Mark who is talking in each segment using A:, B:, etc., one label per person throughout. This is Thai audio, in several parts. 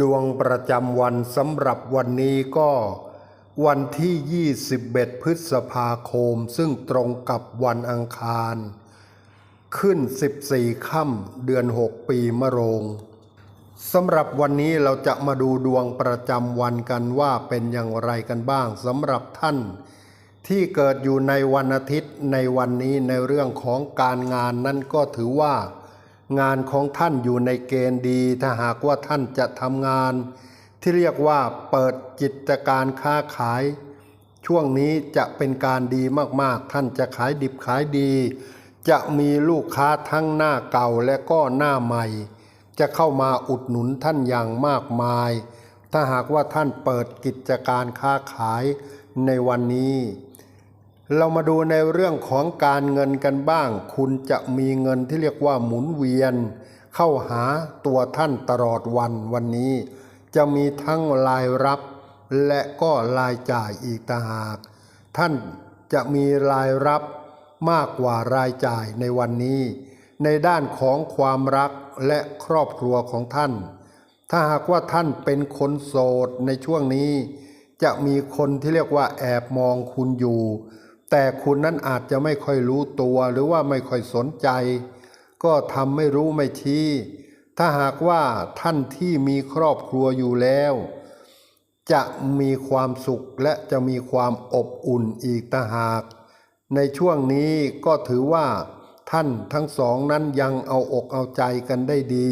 A: ดวงประจำวันสำหรับวันนี้ก็วันที่ 21 พฤษภาคม ซึ่งตรงกับวันอังคาร ขึ้น 14 ค่ำเดือน 6 ปีมะโรงสำหรับวันนี้เราจะมาดูดวงประจำวันกันว่าเป็นอย่างไรกันบ้างสำหรับท่าน ที่เกิดอยู่ในวันอาทิตย์ในวันนี้ในเรื่องของการงานนั้นก็ถือว่า งานของท่านอยู่ในเกณฑ์ดี ถ้าหากว่าท่านจะทำงาน ที่เรียกว่าเปิดกิจการค้าขาย ช่วงนี้จะเป็นการดีมากๆ ท่านจะขายดิบขายดี จะมีลูกค้าทั้งหน้าเก่าและก็หน้าใหม่ จะเข้ามาอุดหนุนท่านอย่างมากมาย ถ้าหากว่าท่านเปิดกิจการค้าขายในวันนี้ เรามาดูในเรื่องของการเงินกันบ้าง คุณจะมีเงินที่เรียกว่าหมุนเวียน เข้าหาตัวท่านตลอดวันวันนี้ จะมีทั้งรายรับ และก็รายจ่ายอีกต่างหาก ท่านจะมีรายรับมากกว่ารายจ่ายในวันนี้ ในด้านของความรักและครอบครัวของท่าน ถ้าหากว่าท่านเป็นคนโสดในช่วงนี้ จะมีคนที่เรียกว่าแอบมองคุณอยู่ แต่คุณนั้นอาจจะไม่ค่อยรู้ตัวหรือว่าไม่ค่อยสนใจ ก็ทำไม่รู้ไม่ชี้ถ้าหากว่าท่านที่มีครอบครัวอยู่แล้ว จะมีความสุขและจะมีความอบอุ่นอีกต่างหาก ในช่วงนี้ก็ถือว่า ท่านทั้งสองนั้นยังเอาอกเอาใจกันได้ดี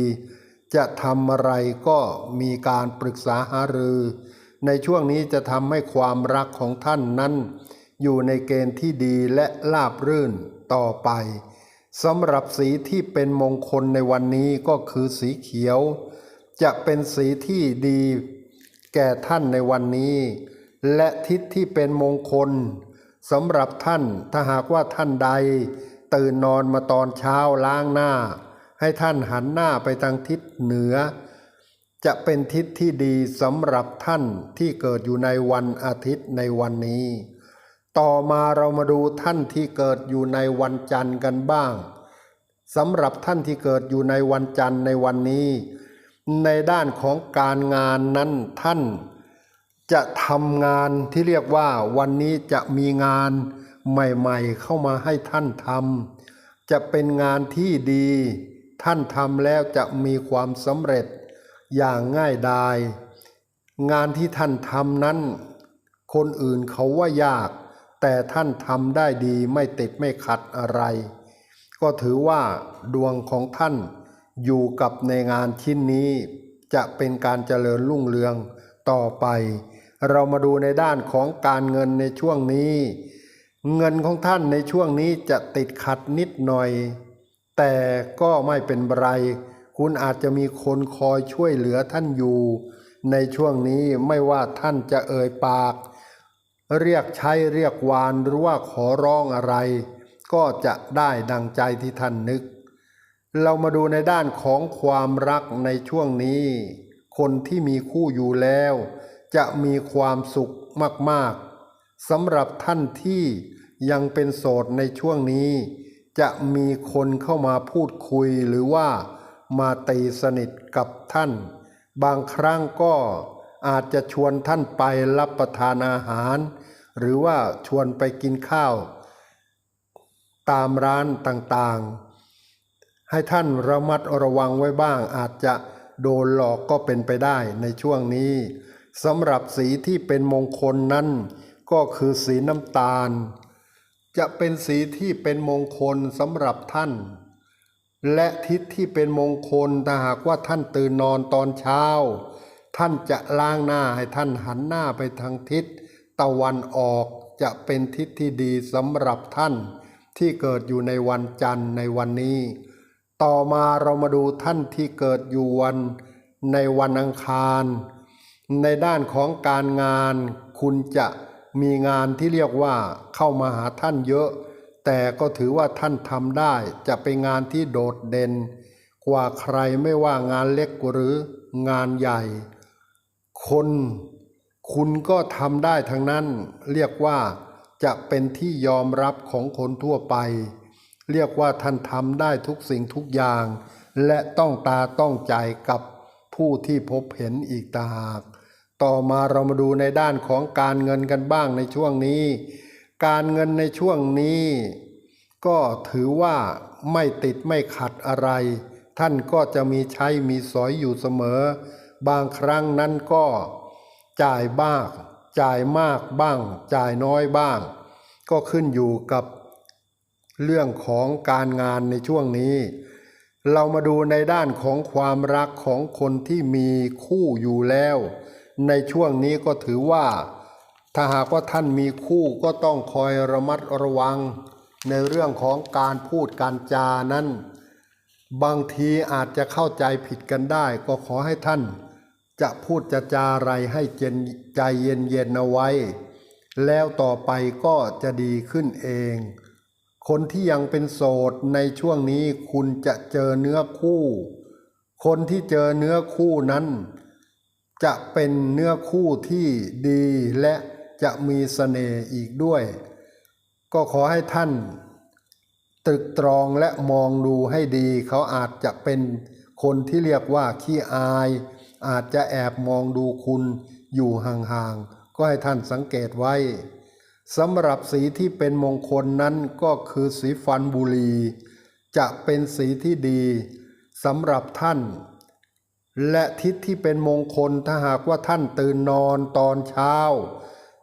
A: จะทำอะไรก็มีการปรึกษาหารือ ในช่วงนี้จะทำให้ความรักของท่านนั้น อยู่ในเกณฑ์ที่ดีและราบรื่นต่อไปสำหรับสีที่เป็นมงคลในวันนี้ก็คือสีเขียว จะเป็นสีที่ดีแก่ท่านในวันนี้ และทิศที่เป็นมงคลสำหรับท่านถ้าหากว่าท่านใด ตื่นนอนมาตอนเช้าล้างหน้า ให้ท่านหันหน้าไปทางทิศเหนือ จะเป็นทิศที่ดีสำหรับท่านที่เกิดอยู่ในวันอาทิตย์ในวันนี้ ต่อมาเรามาดูท่านที่เกิดอยู่ในวันจันทร์กันบ้างสำหรับท่านที่เกิดอยู่ในวันจันทร์ในวันนี้ ในด้านของการงานนั้นท่าน จะทำงานที่เรียกว่าวันนี้จะมีงานใหม่ๆ เข้ามาให้ท่านทำจะเป็นงานที่ดี ท่านทำแล้วจะมีความสำเร็จอย่างง่ายดาย งานที่ท่านทำนั้น คนอื่นเขาว่ายาก แต่ท่านทำได้ดีไม่ติดไม่ขัดอะไร ก็ถือว่าดวงของท่านอยู่กับในงานชิ้นนี้ จะเป็นการเจริญรุ่งเรืองต่อไป เรามาดูในด้านของการเงินในช่วงนี้ เงินของท่านในช่วงนี้จะติดขัดนิดหน่อย แต่ก็ไม่เป็นไร คุณอาจจะมีคนคอยช่วยเหลือท่านอยู่ ในช่วงนี้ไม่ว่าท่านจะเอ่ยปาก เรียกใช้เรียกวานหรือว่าขอร้องอะไร ก็จะได้ดังใจที่ท่านนึก เรามาดูในด้านของความรักในช่วงนี้ คนที่มีคู่อยู่แล้ว จะมีความสุขมากๆสำหรับท่านที่ยังเป็นโสดในช่วงนี้ จะมีคนเข้ามาพูดคุยหรือว่ามาตีสนิทกับท่าน บางครั้งก็ อาจจะชวนท่านไปรับประทานอาหาร หรือว่าชวนไปกินข้าว ตามร้านต่างๆ ให้ท่านระมัดระวังไว้บ้าง อาจจะโดนหลอกก็เป็นไปได้ในช่วงนี้สำหรับสีที่เป็นมงคลนั้น ก็คือสีน้ำตาล จะเป็นสีที่เป็นมงคลสำหรับท่าน และทิศที่เป็นมงคลถ้าหากว่าท่านตื่นนอนตอนเช้า ท่านจะล้างหน้าให้ท่านหันหน้าไปทางทิศตะวันออกจะเป็นทิศที่ดีสำหรับท่านที่เกิดอยู่ในวันจันทร์ในวันนี้ ต่อมาเรามาดูท่านที่เกิดอยู่วันในวันอังคาร ในด้านของการงาน คุณจะมีงานที่เรียกว่าเข้ามาหาท่านเยอะ แต่ก็ถือว่าท่านทำได้จะเป็นงานที่โดดเด่น กว่าใครไม่ว่างานเล็กหรืองานใหญ่ คนคุณก็ทำได้ทั้งนั้น เรียกว่าจะเป็นที่ยอมรับของคนทั่วไป เรียกว่าท่านทำได้ทุกสิ่งทุกอย่าง และต้องตาต้องใจกับผู้ที่พบเห็นอีกต่างหาก ต่อมาเรามาดูในด้านของการเงินกันบ้างในช่วงนี้ การเงินในช่วงนี้ ก็ถือว่าไม่ติดไม่ขัดอะไร ท่านก็จะมีใช้มีสอยอยู่เสมอ บางครั้งนั้นก็จ่ายบ้างจ่ายมากบ้าง จ่ายน้อยบ้าง ก็ขึ้นอยู่กับเรื่องของการงานในช่วงนี้ เรามาดูในด้านของความรักของคนที่มีคู่อยู่แล้ว ในช่วงนี้ก็ถือว่า ถ้าหากว่าท่านมีคู่ก็ต้องคอยระมัดระวัง ในเรื่องของการพูดการจานั้น บางทีอาจจะเข้าใจผิดกันได้ ก็ขอให้ท่าน จะพูดจะจาอะไรให้เจนใจเย็นๆเอาไว้ แล้วต่อไปก็จะดีขึ้นเอง คนที่ยังเป็นโสดในช่วงนี้คุณจะเจอเนื้อคู่ คนที่เจอเนื้อคู่นั้น จะเป็นเนื้อคู่ที่ดีและจะมีเสน่ห์อีกด้วย ก็ขอให้ท่านตรึกตรองและมองดูให้ดี เขาอาจจะเป็นคนที่เรียกว่าขี้อาย อาจจะแอบมองดูคุณอยู่ห่างๆ ก็ให้ท่านสังเกตไว้สำหรับสีที่เป็นมงคลนั้นก็คือสีฟันบุรี จะเป็นสีที่ดีสำหรับท่าน และทิศที่เป็นมงคลถ้าหากว่าท่านตื่นนอนตอนเช้า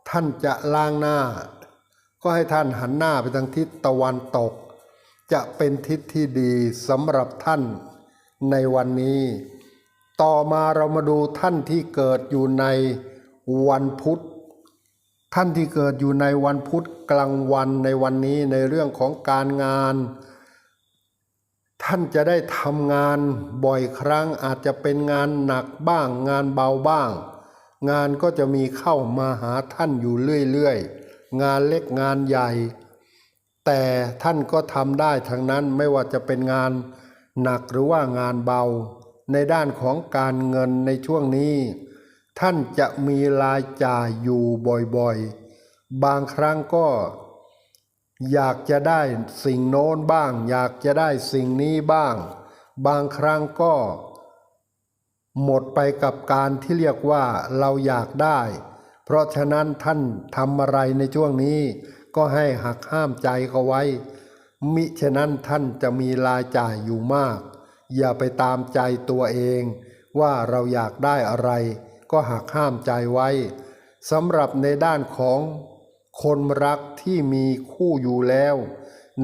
A: ท่านจะล้างหน้า ก็ให้ท่านหันหน้าไปทางทิศตะวันตก จะเป็นทิศที่ดีสำหรับท่านในวันนี้ ต่อมาเรามาดูท่านที่เกิดอยู่ในวันพุธ ท่านที่เกิดอยู่ในวันพุธกลางวันในวันนี้ในเรื่องของการงาน ท่านจะได้ทำงานบ่อยครั้งอาจจะเป็นงานหนักบ้าง งานเบาบ้าง งานก็จะมีเข้ามาหาท่านอยู่เรื่อยๆ งานเล็กงานใหญ่ แต่ท่านก็ทำได้ทั้งนั้นไม่ว่าจะเป็นงานหนักหรือว่างานเบา ในด้านของการเงินในช่วงนี้ ท่านจะมีรายจ่ายอยู่บ่อยๆ บางครั้งก็ อยากจะได้สิ่งโน้นบ้าง อยากจะได้สิ่งนี้บ้าง บางครั้งก็ หมดไปกับการที่เรียกว่าเราอยากได้ เพราะฉะนั้นท่านทำอะไรในช่วงนี้ ก็ให้หักห้ามใจเขาไว้ มิฉะนั้นท่านจะมีรายจ่ายอยู่มาก อย่าไปตามใจตัวเอง ว่าเราอยากได้อะไร ก็หักห้ามใจไว้สำหรับในด้านของคนรักที่มีคู่อยู่แล้ว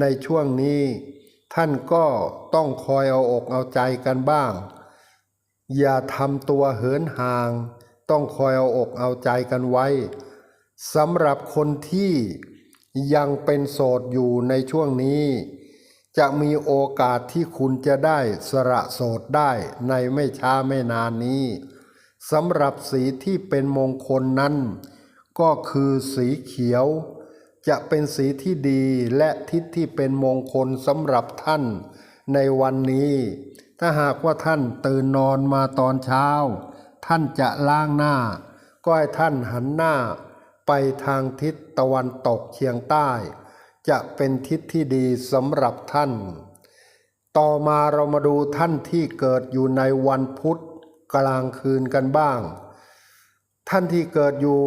A: ในช่วงนี้ ท่านก็ต้องคอยเอาอกเอาใจกันบ้าง อย่าทำตัวเหินห่าง ต้องคอยเอาอกเอาใจกันไว้สำหรับคนที่ยังเป็นโสดอยู่ในช่วงนี้ จะมีโอกาสที่คุณจะได้สละโสดได้ในไม่ช้าไม่นานนี้สำหรับสีที่เป็นมงคลนั้น ก็คือสีเขียว จะเป็นสีที่ดีและทิศที่เป็นมงคลสำหรับท่านในวันนี้ ถ้าหากว่าท่านตื่นนอนมาตอนเช้า ท่านจะล้างหน้า ก็ให้ท่านหันหน้า ไปทางทิศตะวันตกเฉียงใต้ จะเป็นทิศที่ดีสำหรับท่าน ต่อมาเรามาดูท่านที่เกิดอยู่ในวันพุธกลางคืนกันบ้าง ท่านที่เกิดอยู่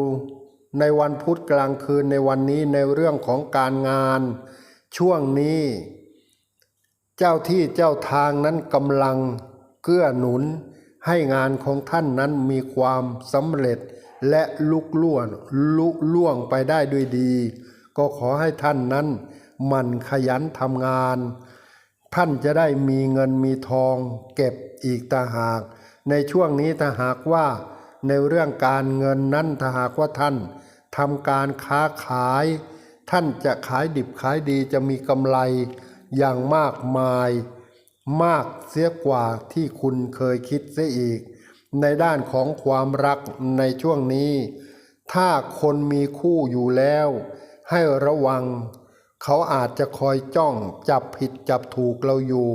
A: ในวันพุธกลางคืนในวันนี้ในเรื่องของการงาน ช่วงนี้ เจ้าที่เจ้าทางนั้นกำลังเกื้อหนุน ให้งานของท่านนั้นมีความสำเร็จและลุกล่วงลุล่วงไปได้ด้วยดี ก็ขอให้ท่านนั้นหมันขยันทำงาน ท่านจะได้มีเงินมีทอง เก็บอีกต่าหาก ในช่วงนี้ถ้าหากว่า ในเรื่องการเงินนั้นถ้าหากว่าท่านทำการค้าขาย ท่านจะขายดิบขายดีจะมีกำไรอย่างมากมาย มากเสียกว่าที่คุณเคยคิดเสียอีก ในด้านของความรักในช่วงนี้ ถ้าคนมีคู่อยู่แล้ว ให้ระวัง เขาอาจจะคอยจ้องจับผิดจับถูกเราอยู่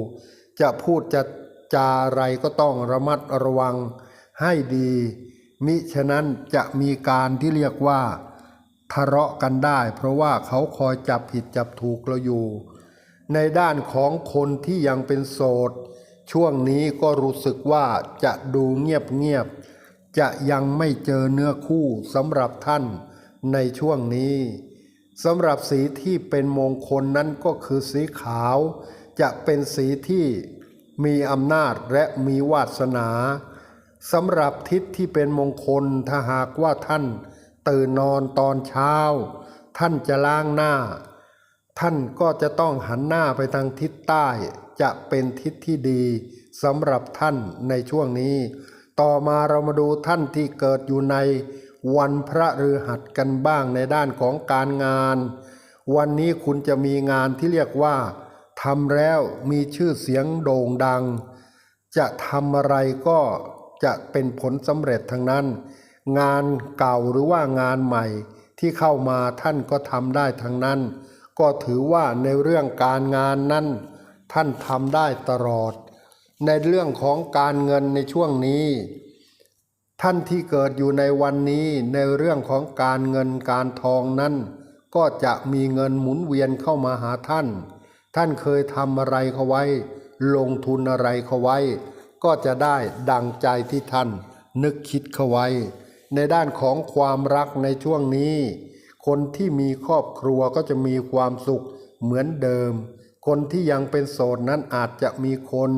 A: จะพูดจะจาอะไรก็ต้องระมัดระวังให้ดี มิฉะนั้นจะมีการที่เรียกว่า ทะเลาะกันได้ เพราะว่าเขาคอยจับผิดจับถูกเราอยู่ ในด้านของคนที่ยังเป็นโสด ช่วงนี้ก็รู้สึกว่าจะดูเงียบๆจะยังไม่เจอเนื้อคู่สำหรับท่านในช่วงนี้ สำหรับสีที่เป็นมงคลนั้นก็คือสีขาว จะเป็นสีที่มีอำนาจและมีวาสนาสำหรับทิศที่เป็นมงคลถ้าหากว่าท่านตื่นนอนตอนเช้า ท่านจะล้างหน้า ท่านก็จะต้องหันหน้าไปทางทิศใต้ จะเป็นทิศที่ดีสำหรับท่านในช่วงนี้ ต่อมาเรามาดูท่านที่เกิดอยู่ใน วันพระฤหัสกันบ้างในด้านของการงาน วันนี้คุณจะมีงานที่เรียกว่าทำแล้วมีชื่อเสียงโด่งดัง จะทำอะไรก็จะเป็นผลสำเร็จทั้งนั้น งานเก่าหรือว่างานใหม่ที่เข้ามาท่านก็ทำได้ทั้งนั้น ก็ถือว่าในเรื่องการงานนั้น ท่านทำได้ตลอด ในเรื่องของการเงินในช่วงนี้ ท่านที่เกิดอยู่ในวันนี้ในเรื่องของการเงินการทองนั้น ก็จะมีเงินหมุนเวียนเข้ามาหาท่าน ท่านเคยทำอะไรเขาไว้ ลงทุนอะไรเขาไว้ ก็จะได้ดังใจที่ท่านนึกคิดเขาไว้ ในด้านของความรักในช่วงนี้ คนที่มีครอบครัวก็จะมีความสุขเหมือนเดิม คนที่ยังเป็นโสดนั้นอาจจะมีคน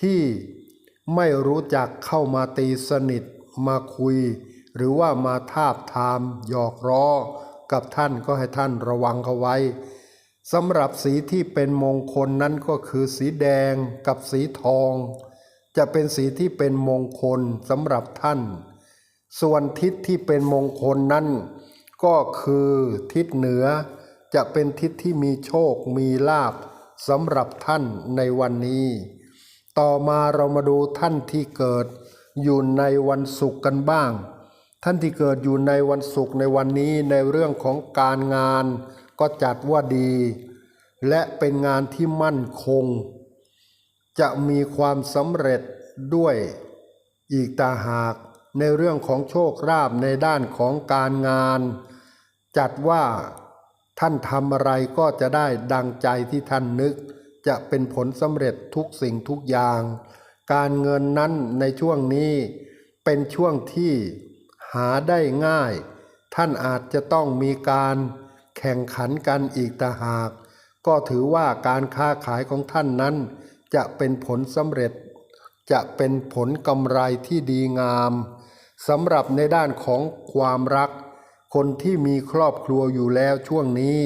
A: ที่ไม่รู้จักเข้ามาตีสนิท มาคุย หรือว่ามาทาบทาม หยอกล้อกับท่านก็ให้ท่านระวังเขาไว้สำหรับสีที่เป็นมงคลนั้นก็คือสีแดงกับสีทอง จะเป็นสีที่เป็นมงคลสำหรับท่าน ส่วนทิศที่เป็นมงคลนั้น ก็คือทิศเหนือ จะเป็นทิศที่มีโชคมีลาภสำหรับท่านในวันนี้ ต่อมาเรามาดูท่านที่เกิด อยู่ในวันศุกร์กันบ้าง ท่านที่เกิดอยู่ในวันศุกร์ในวันนี้ในเรื่องของการงาน ก็จัดว่าดี และเป็นงานที่มั่นคง จะมีความสำเร็จด้วยอีกตาหากในเรื่องของโชคลาภในด้านของการงาน จัดว่าท่านทำอะไรก็จะได้ดังใจที่ท่านนึก จะเป็นผลสำเร็จทุกสิ่งทุกอย่าง การเงินนั้นในช่วงนี้เป็นช่วงที่หาได้ง่าย ท่านอาจจะต้องมีการแข่งขันกันอีกต่หาก ก็ถือว่าการค้าขายของท่านนั้น จะเป็นผลสำเร็จ จะเป็นผลกำไรที่ดีงามสำหรับในด้านของความรัก คนที่มีครอบครัวอยู่แล้วช่วงนี้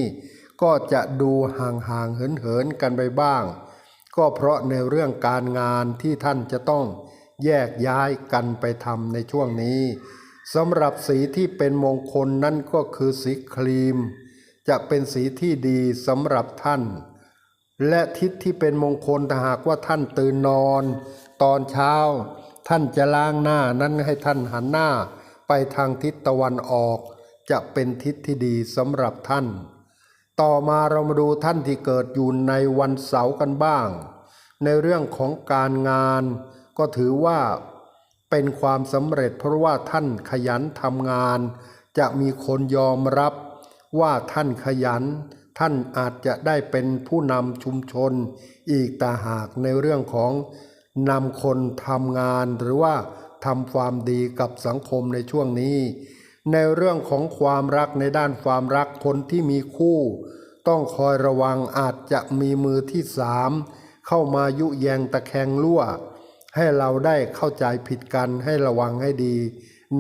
A: ก็จะดูห่างๆเหินๆกันไปบ้าง ก็เพราะในเรื่องการงานที่ท่านจะต้องแยกย้ายกันไปทำในช่วงนี้สำหรับสีที่เป็นมงคลนั่นก็คือสีครีม จะเป็นสีที่ดีสำหรับท่าน และทิศที่เป็นมงคลถ้าหากว่าท่านตื่นนอน ตอนเช้า ท่านจะล้างหน้านั้นให้ท่านหันหน้า ไปทางทิศตะวันออก จะเป็นทิศที่ดีสำหรับท่าน ต่อมาเรามาดูท่านที่เกิดอยู่ในวันเสาร์กันบ้าง ในเรื่องของการงานก็ถือว่าเป็นความสำเร็จเพราะว่าท่านขยันทำงาน จะมีคนยอมรับว่าท่านขยัน ท่านอาจจะได้เป็นผู้นำชุมชน อีกตาหากในเรื่องของนำคนทำงานหรือว่าทำความดีกับสังคมในช่วงนี้ ในเรื่องของความรักในด้านความรักคนที่มีคู่ ต้องคอยระวังอาจจะมีมือที่สามเข้ามายุแยงตะแคงรั่ว ให้เราได้เข้าใจผิดกันให้ระวังให้ดี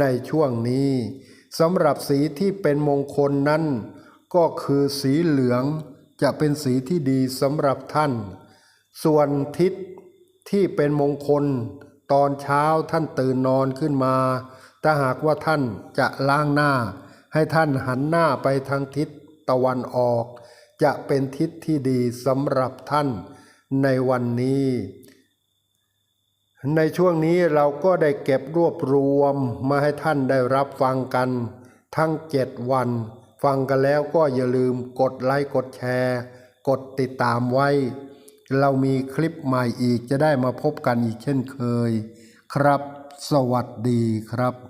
A: ในช่วงนี้สำหรับสีที่เป็นมงคลนั้น ก็คือสีเหลืองจะเป็นสีที่ดีสำหรับท่าน ส่วนทิศที่เป็นมงคล ตอนเช้าท่านตื่นนอนขึ้นมา ถ้าหากว่าท่านจะล้างหน้า ให้ท่านหันหน้าไปทางทิศตะวันออก จะเป็นทิศที่ดีสำหรับท่านในวันนี้ ในช่วงนี้เราก็ได้เก็บรวบรวมมาให้ท่านได้รับฟังกัน ทั้งเจ็ดวัน ฟังกันแล้วก็อย่าลืมกดไลค์กดแชร์ กดติดตามไว้ เรามีคลิปใหม่อีกจะได้มาพบกันอีกเช่นเคย ครับสวัสดีครับ